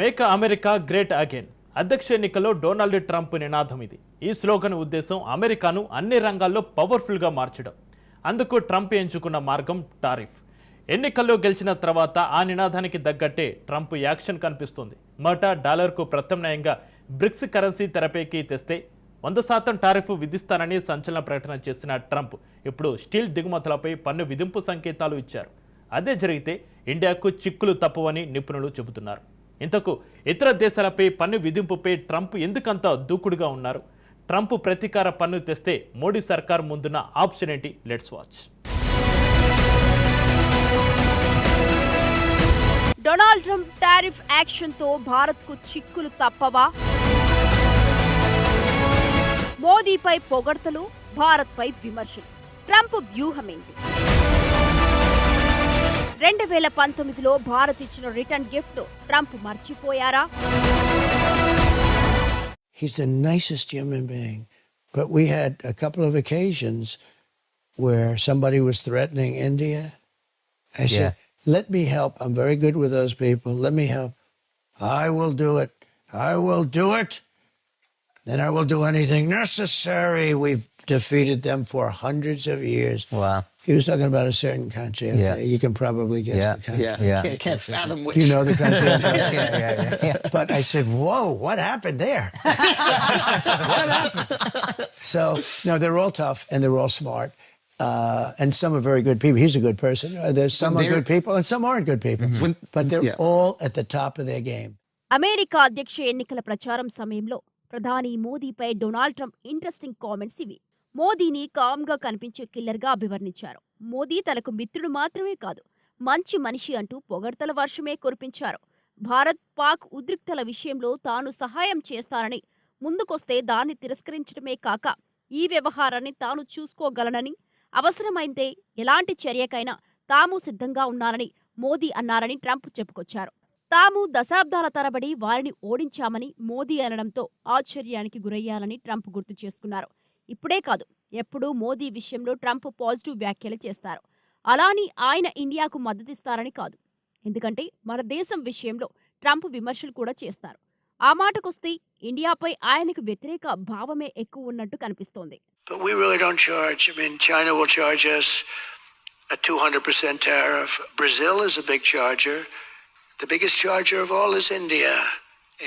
Make America great again. అధ్యక్ష ఎన్నికల్లో Donald Trump నినాదం ఇది. ఈ స్లోగన్ ఉద్దేశం అమెరికాను అన్ని రంగాల్లో పవర్ఫుల్గా మార్చడం. అందుకు ట్రంప్ ఎంచుకున్న మార్గం టారిఫ్. ఎన్నికల్లో గెలిచిన తర్వాత ఆ నినాదానికి తగ్గట్టే ట్రంప్ యాక్షన్ కనిపిస్తుంది. మట డాలర్కు ప్రత్యామ్నాయంగా బ్రిక్స్ కరెన్సీ తెరపైకి తెస్తే వంద శాతం టారిఫ్ విధిస్తానని సంచలన ప్రకటన చేసిన ట్రంప్ ఇప్పుడు స్టీల్ దిగుమతులపై పన్ను విధింపు సంకేతాలు ఇచ్చారు. అదే జరిగితే ఇండియాకు చిక్కులు తప్పవని నిపుణులు చెబుతున్నారు. ఇంతకు ఇతర దేశాలపై పన్ను విధింపుపై ట్రంప్ ఎందుకంత దూకుడుగా ఉన్నారు? ట్రంప్ ప్రతీకార పన్ను తెస్తే మోడీ సర్కార్ ముందున్న ఆప్షన్ ఏంటి? Let's watch Donald Trump tariff యాక్షన్తో భారత్కు చిక్కులు తప్పవా? మోదీపై పొగడ్తలు భారత్పై విమర్శలు. ట్రంప్ వ్యూహమేంటి రెండు వేల పంతొమ్మిదిలో భారత్ ఇచ్చిన రిటర్న్ గిఫ్ట్ ట్రంప్ మర్చిపోయారా He's the nicest human being. But we had a couple of occasions where somebody was threatening India. I said, let me help. I'm very good with those people. Let me help. I will do it. I will do it. Then I will do anything necessary. We've defeated them for hundreds of years. Wow. He was talking about a certain country. Okay, Yeah. You can probably guess Yeah. the country. Yeah, Yeah. Can't, can't fathom which. You know the country. I'm talking yeah, yeah, yeah, yeah. but I said, "Whoa, what happened there?" what happened? So no, they're all tough and they're all smart, uh, and some are very good people. He's a good person. Uh, there's some are they're- good people and some aren't good people, When- but they're yeah. all at the top of their game. America అధ్యక్ష ఎన్నికల ప్రచారం సమయంలో ప్రధాని మోదీపై Donald Trump interesting comments ఇవి మోదీని కామ్గా కనిపించే కిల్లర్గా అభివర్ణించారు. మోదీ తనకు మిత్రుడు మాత్రమే కాదు మంచి మనిషి అంటూ పొగడ్తల వర్షమే కురిపించారు. భారత్ పాక్ ఉద్రిక్తల విషయంలో తాను సహాయం చేస్తానని ముందుకొస్తే దాన్ని తిరస్కరించడమే కాక ఈ వ్యవహారాన్ని తాను చూసుకోగలనని అవసరమైతే ఎలాంటి చర్యకైనా తాము సిద్ధంగా ఉన్నారని మోదీ అన్నారని ట్రంప్ చెప్పుకొచ్చారు. తాము దశాబ్దాల తరబడి వారిని ఓడించామని మోదీ అనడంతో ఆశ్చర్యానికి గురయ్యాలని ట్రంప్ గుర్తు చేసుకున్నారు. ఇప్పుడే కాదు. ఎప్పుడూ మోదీ విషయంలో ట్రంప్ పాజిటివ్ వ్యాఖ్యలు చేస్తారు. అలాని ఆయన ఇండియాకు మద్దతిస్తారని కాదు. ఎందుకంటే మన దేశం విషయంలో ట్రంప్ విమర్శలు కూడా చేస్తారు. ఆ మాటకొస్తే ఇండియాపై ఆయనకు వ్యతిరేక భావమే ఎక్కువ ఉన్నట్టు కనిపిస్తోంది. The biggest charger of all is India.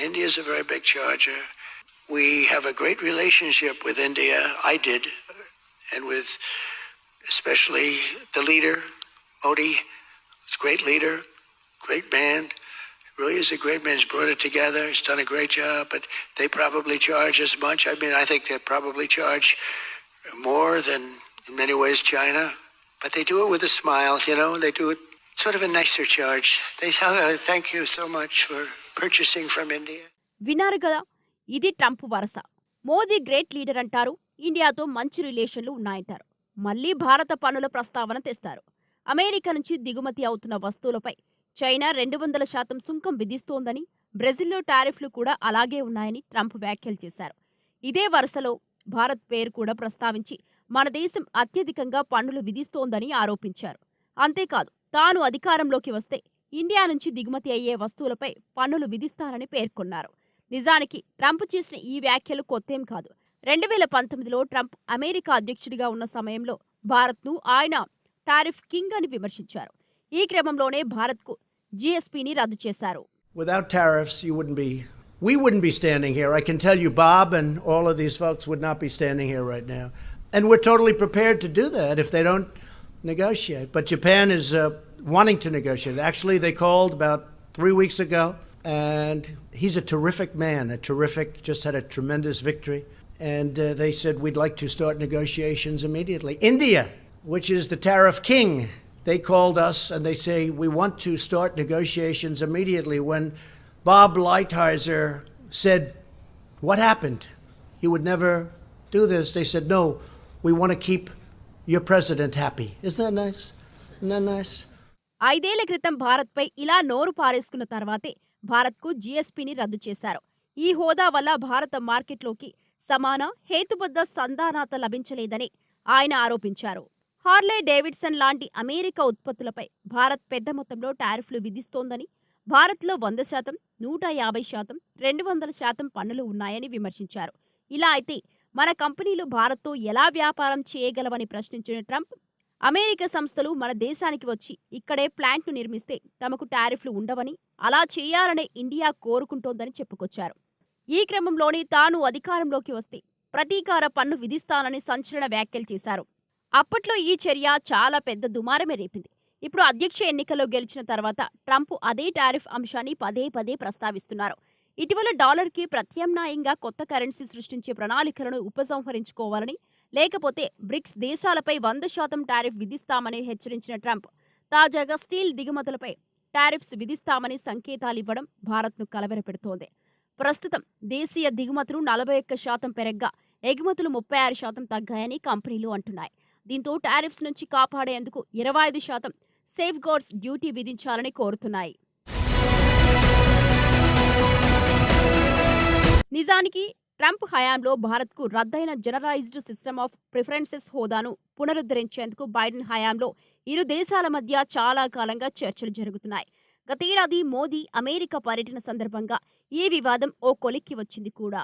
India is a very big charger. We have a great relationship with India. I did, and with especially the leader, Modi. He's a great leader, great band. Really is a great man. He's brought it together. He's done a great job, but they probably charge as much. I mean, I think they probably charge more than in many ways China, but they do it with a smile, you know, they do it sort of a nicer charge. They tell, oh, thank you so much for purchasing from India. ವಿನಾರ್ಗದ ఇది Trump వరస. Modi great leader అంటారు ఇండియాతో మంచి రిలేషన్లు ఉన్నాయంటారు. మళ్ళీ భారత పన్నుల ప్రస్తావన తెస్తారు. అమెరికా నుంచి దిగుమతి అవుతున్న వస్తువులపై చైనా రెండు వందల శాతం సుంకం విధిస్తోందని బ్రెజిల్లో టారిఫ్లు కూడా అలాగే ఉన్నాయని ట్రంప్ వ్యాఖ్యలు చేశారు. ఇదే వరుసలో భారత్ పేరు కూడా ప్రస్తావించి మన దేశం అత్యధికంగా పన్నులు విధిస్తోందని ఆరోపించారు. అంతేకాదు తాను అధికారంలోకి వస్తే ఇండియా నుంచి దిగుమతి అయ్యే వస్తువులపై పన్నులు విధిస్తానని పేర్కొన్నారు. నిజానికి ట్రంప్ చేసిన ఈ వ్యాఖ్యలు కొత్తేం కాదు రెండు వేల పంతొమ్మిదిలో ట్రంప్ అమెరికా అధ్యక్షుడిగా ఉన్న సమయంలో భారత్ను ఆయన టారిఫ్ కింగ్ అని విమర్శించారు ఈ క్రమంలోనే భారత్కు జీఎస్పీని రద్దు చేశారు Without tariffs, you wouldn't be, we wouldn't be standing here. I can tell you, Bob and all of these folks would not be standing here right now. And we're totally prepared to do that if they don't negotiate. But Japan is uh, wanting to negotiate. Actually, they called about three weeks ago, and he's a terrific man, a terrific, just had a tremendous victory. And uh, they said, we'd like to start negotiations immediately. India, which is the tariff king, they called us and they say, we want to start negotiations immediately. When Bob Lighthizer said, what happened? He would never do this. They said, no, we want to keep your president happy. Isn't that nice? Isn't that nice? ఐదేళ్ల క్రితం భారత్పై ఇలా నోరు పారేసుకున్న తర్వాతే భారత్కు జీఎస్పీని రద్దు చేశారు. ఈ హోదా వల్ల భారత మార్కెట్లోకి సమాన హేతుబద్ధ సంధానాత లభించలేదని ఆయన ఆరోపించారు. హార్లే డేవిడ్సన్ లాంటి అమెరికా ఉత్పత్తులపై భారత్ పెద్ద మొత్తంలో టారిఫ్లు విధిస్తోందని భారత్లో వంద శాతం నూట యాభై శాతం రెండు వందల శాతం పన్నులు ఉన్నాయని విమర్శించారు. ఇలా అయితే మన కంపెనీలు భారత్తో ఎలా వ్యాపారం చేయగలవని ప్రశ్నించిన ట్రంప్ అమెరికా సంస్థలు మన దేశానికి వచ్చి ఇక్కడే ప్లాంట్ను నిర్మిస్తే తమకు టారిఫ్లు ఉండవని అలా చేయాలనే ఇండియా కోరుకుంటోందని చెప్పుకొచ్చారు. ఈ క్రమంలోనే తాను అధికారంలోకి వస్తే ప్రతీకార పన్ను విధిస్తానని సంచలన వ్యాఖ్యలు చేశారు. అప్పట్లో ఈ చర్య చాలా పెద్ద దుమారమే రేపింది. ఇప్పుడు అధ్యక్ష ఎన్నికల్లో గెలిచిన తర్వాత ట్రంప్ అదే టారిఫ్ అంశాన్ని పదే పదే ప్రస్తావిస్తున్నారు. ఇటీవల డాలర్కి ప్రత్యామ్నాయంగా కొత్త కరెన్సీ సృష్టించే ప్రణాళికలను ఉపసంహరించుకోవాలని లేకపోతే బ్రిక్స్ దేశాలపై వంద శాతం టారిఫ్ విధిస్తామని హెచ్చరించిన ట్రంప్ తాజాగా స్టీల్ దిగుమతులపై టారిఫ్స్ విధిస్తామని సంకేతాలివ్వడం భారత్ను కలవరపెడుతోంది. ప్రస్తుతం దేశీయ దిగుమతులు నలభై ఒక్క శాతం పెరగ్గా ఎగుమతులు ముప్పై ఆరు శాతం తగ్గాయని కంపెనీలు అంటున్నాయి. దీంతో టారిఫ్స్ నుంచి కాపాడేందుకు ఇరవై ఐదు శాతం సేఫ్ గార్డ్స్ డ్యూటీ విధించాలని కోరుతున్నాయి. నిజానికి ట్రంప్ హయాంలో భారత్కు రద్దయిన జనరలైజ్డ్ సిస్టమ్ ఆఫ్ ప్రిఫరెన్సెస్ హోదాను పునరుద్ధరించేందుకు బైడెన్ హయాంలో ఇరు దేశాల మధ్య చాలా కాలంగా చర్చలు జరుగుతున్నాయి. గతేడాది మోదీ అమెరికా పర్యటన సందర్భంగా ఈ వివాదం ఓ కొలిక్కి వచ్చింది కూడా.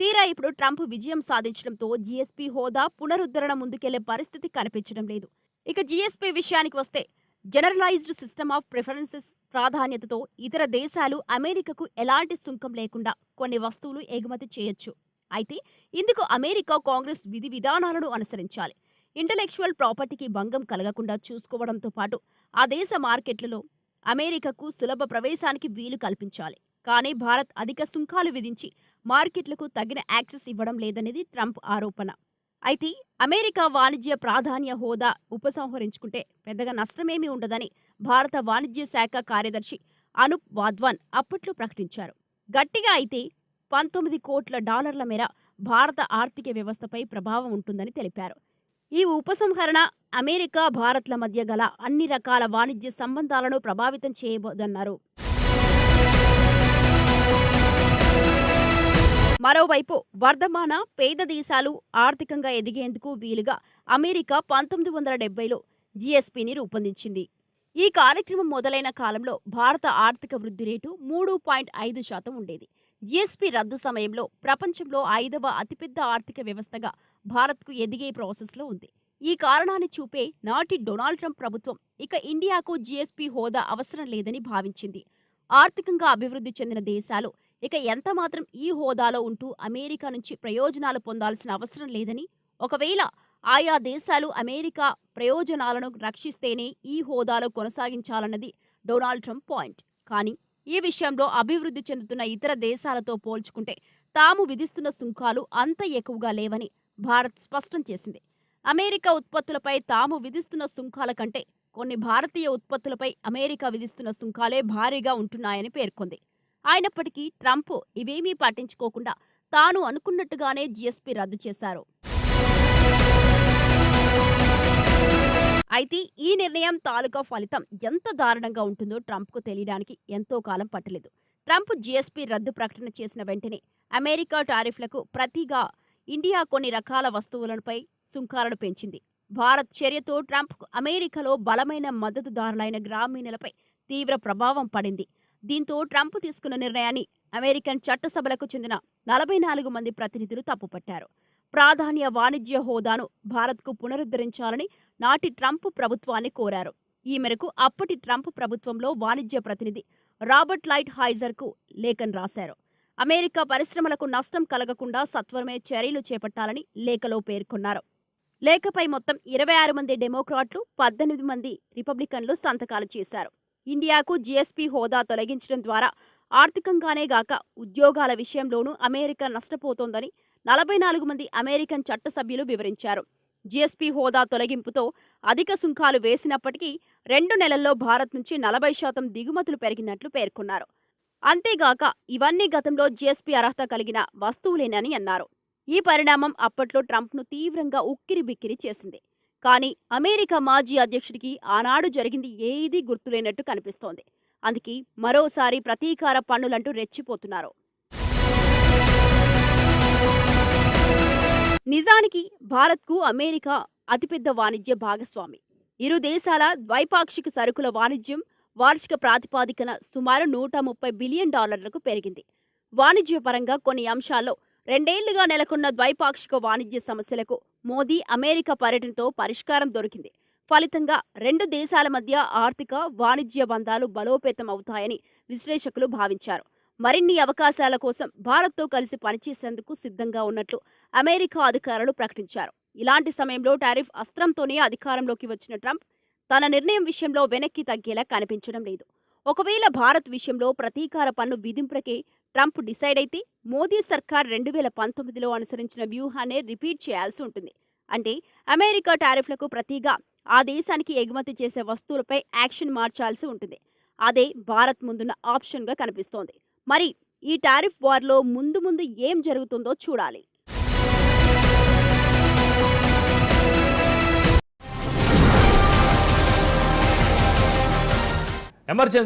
తీరా ఇప్పుడు ట్రంప్ విజయం సాధించడంతో జీఎస్పీ హోదా పునరుద్ధరణ ముందుకెళ్ళే పరిస్థితి కనిపించడం లేదు. ఇక జీఎస్పీ విషయానికి వస్తే జనరలైజ్డ్ సిస్టమ్ ఆఫ్ ప్రిఫరెన్సెస్ ప్రాధాన్యతతో ఇతర దేశాలు అమెరికాకు ఎలాంటి సుంకం లేకుండా కొన్ని వస్తువులు ఎగుమతి చేయొచ్చు. అయితే ఇందుకు అమెరికా కాంగ్రెస్ విధి విధానాలను అనుసరించాలి. ఇంటలెక్చువల్ ప్రాపర్టీకి భంగం కలగకుండా చూసుకోవడంతో పాటు ఆ దేశ మార్కెట్లలో అమెరికాకు సులభ ప్రవేశానికి వీలు కల్పించాలి. కానీ భారత్ అధిక సుంకాలు విధించి మార్కెట్లకు తగిన యాక్సెస్ ఇవ్వడం లేదనేది ట్రంప్ ఆరోపణ. అయితే అమెరికా వాణిజ్య ప్రాధాన్య హోదా ఉపసంహరించుకుంటే పెద్దగా నష్టమేమీ ఉండదని భారత వాణిజ్య శాఖ కార్యదర్శి అనూప్ వాధ్వాన్ అప్పట్లో ప్రకటించారు. గట్టిగా అయితే పంతొమ్మిది కోట్ల డాలర్ల మేర భారత ఆర్థిక వ్యవస్థపై ప్రభావం ఉంటుందని తెలిపారు. ఈ ఉపసంహరణ అమెరికా భారత్ల మధ్య గల అన్ని రకాల వాణిజ్య సంబంధాలను ప్రభావితం చేయబోదన్నారు. మరోవైపు వర్ధమాన పేద దేశాలు ఆర్థికంగా ఎదిగేందుకు వీలుగా అమెరికా పంతొమ్మిది వందల డెబ్బైలో జీఎస్పీని రూపొందించింది. ఈ కార్యక్రమం మొదలైన కాలంలో భారత ఆర్థిక వృద్ధి రేటు మూడు పాయింట్ ఐదు శాతం ఉండేది. జీఎస్పీ రద్దు సమయంలో ప్రపంచంలో ఐదవ అతిపెద్ద ఆర్థిక వ్యవస్థగా భారత్కు ఎదిగే ప్రాసెస్లో ఉంది. ఈ కారణాన్ని చూపే నాటి డొనాల్డ్ ట్రంప్ ప్రభుత్వం ఇక ఇండియాకు జీఎస్పీ హోదా అవసరం లేదని భావించింది. ఆర్థికంగా అభివృద్ధి చెందిన దేశాలు ఇక ఎంత మాత్రం ఈ హోదాలో ఉంటూ అమెరికా నుంచి ప్రయోజనాలు పొందాల్సిన అవసరం లేదని ఒకవేళ ఆయా దేశాలు అమెరికా ప్రయోజనాలను రక్షిస్తేనే ఈ హోదాలో కొనసాగించాలన్నది డొనాల్డ్ ట్రంప్ పాయింట్. కానీ ఈ విషయంలో అభివృద్ధి చెందుతున్న ఇతర దేశాలతో పోల్చుకుంటే తాము విధిస్తున్న సుంకాలు అంత ఎక్కువగా లేవని భారత్ స్పష్టం చేసింది. అమెరికా ఉత్పత్తులపై తాము విధిస్తున్న సుంకాల కంటే కొన్ని భారతీయ ఉత్పత్తులపై అమెరికా విధిస్తున్న సుంకాలే భారీగా ఉంటున్నాయని పేర్కొంది. అయినప్పటికీ ట్రంప్ ఇవేమీ పాటించుకోకుండా తాను అనుకున్నట్టుగానే జీఎస్పీ రద్దు చేశారు. అయితే ఈ నిర్ణయం తాలూకా ఫలితం ఎంత దారుణంగా ఉంటుందో ట్రంప్కు తెలియడానికి ఎంతో కాలం పట్టలేదు. ట్రంప్ జీఎస్పీ రద్దు ప్రకటన చేసిన వెంటనే అమెరికా టారిఫ్లకు ప్రతిగా ఇండియా కొన్ని రకాల వస్తువులపై సుంకాలను పెంచింది. భారత్ చర్యతో ట్రంప్ అమెరికాలో బలమైన మద్దతుదారులైన గ్రామీణులపై తీవ్ర ప్రభావం పడింది. దీంతో ట్రంప్ తీసుకున్న నిర్ణయాన్ని అమెరికన్ చట్టసభలకు చెందిన నలభై నాలుగు మంది ప్రతినిధులు తప్పుపట్టారు. ప్రాధాన్య వాణిజ్య హోదాను భారత్కు పునరుద్ధరించాలని నాటి ట్రంప్ ప్రభుత్వాన్ని కోరారు. ఈ మేరకు అప్పటి ట్రంప్ ప్రభుత్వంలో వాణిజ్య ప్రతినిధి రాబర్ట్ లైట్ హైజర్కు లేఖను రాశారు. అమెరికా పరిశ్రమలకు నష్టం కలగకుండా సత్వరమే చర్యలు చేపట్టాలని లేఖలో పేర్కొన్నారు. లేఖపై మొత్తం ఇరవై ఆరు మంది డెమోక్రాట్లు పద్దెనిమిది మంది రిపబ్లికన్లు సంతకాలు చేశారు. ఇండియాకు జీఎస్పీ హోదా తొలగించడం ద్వారా ఆర్థికంగానే గాక ఉద్యోగాల విషయంలోనూ అమెరికా నష్టపోతోందని నలభై నాలుగు మంది అమెరికన్ చట్టసభ్యులు వివరించారు. జీఎస్పీ హోదా తొలగింపుతో అధిక సుంకాలు వేసినప్పటికీ రెండు నెలల్లో భారత్ నుంచి నలభై శాతం దిగుమతులు పెరిగినట్లు పేర్కొన్నారు. అంతేగాక ఇవన్నీ గతంలో జీఎస్పీ అర్హత కలిగిన వస్తువులేనని అన్నారు. ఈ పరిణామం అప్పట్లో ట్రంప్ను తీవ్రంగా ఉక్కిరి బిక్కిరి చేసింది. కానీ అమెరికా మాజీ అధ్యక్షుడికి ఆనాడు జరిగింది ఏదీ గుర్తులేనట్టు కనిపిస్తోంది. అందుకే మరోసారి ప్రతీకార పన్నులంటూ రెచ్చిపోతున్నారు. నిజానికి భారత్కు అమెరికా అతిపెద్ద వాణిజ్య భాగస్వామి. ఇరు దేశాల ద్వైపాక్షిక సరుకుల వాణిజ్యం వార్షిక ప్రాతిపాదికన సుమారు నూట ముప్పై బిలియన్ డాలర్లకు పెరిగింది. వాణిజ్యపరంగా కొన్ని అంశాల్లో రెండేళ్ళుగా నెలకొన్న ద్వైపాక్షిక వాణిజ్య సమస్యలకు మోదీ అమెరికా పర్యటనతో పరిష్కారం దొరికింది. ఫలితంగా రెండు దేశాల మధ్య ఆర్థిక వాణిజ్య బంధాలు బలోపేతం అవుతాయని విశ్లేషకులు భావించారు. మరిన్ని అవకాశాల కోసం భారత్తో కలిసి పనిచేసేందుకు సిద్ధంగా ఉన్నట్లు అమెరికా అధికారులు ప్రకటించారు. ఇలాంటి సమయంలో టారిఫ్ అస్త్రంతోనే అధికారంలోకి వచ్చిన ట్రంప్ తన నిర్ణయం విషయంలో వెనక్కి తగ్గేలా కనిపించడం లేదు. ఒకవేళ భారత్ విషయంలో ప్రతీకార పన్ను విధింపులకే ట్రంప్ డిసైడ్ అయితే మోదీ సర్కార్ రెండు వేల పంతొమ్మిదిలో అనుసరించిన వ్యూహాన్నే రిపీట్ చేయాల్సి ఉంటుంది. అంటే అమెరికా టారిఫ్లకు ప్రతిగా ఆ దేశానికి ఎగుమతి చేసే వస్తువులపై యాక్షన్ మార్చాల్సి ఉంటుంది. అదే భారత్ ముందున్న ఆప్షన్గా కనిపిస్తోంది. మరి ఈ టారిఫ్ వార్లో ముందు ముందు ఏం జరుగుతుందో చూడాలి. ఎమర్జెన్సీ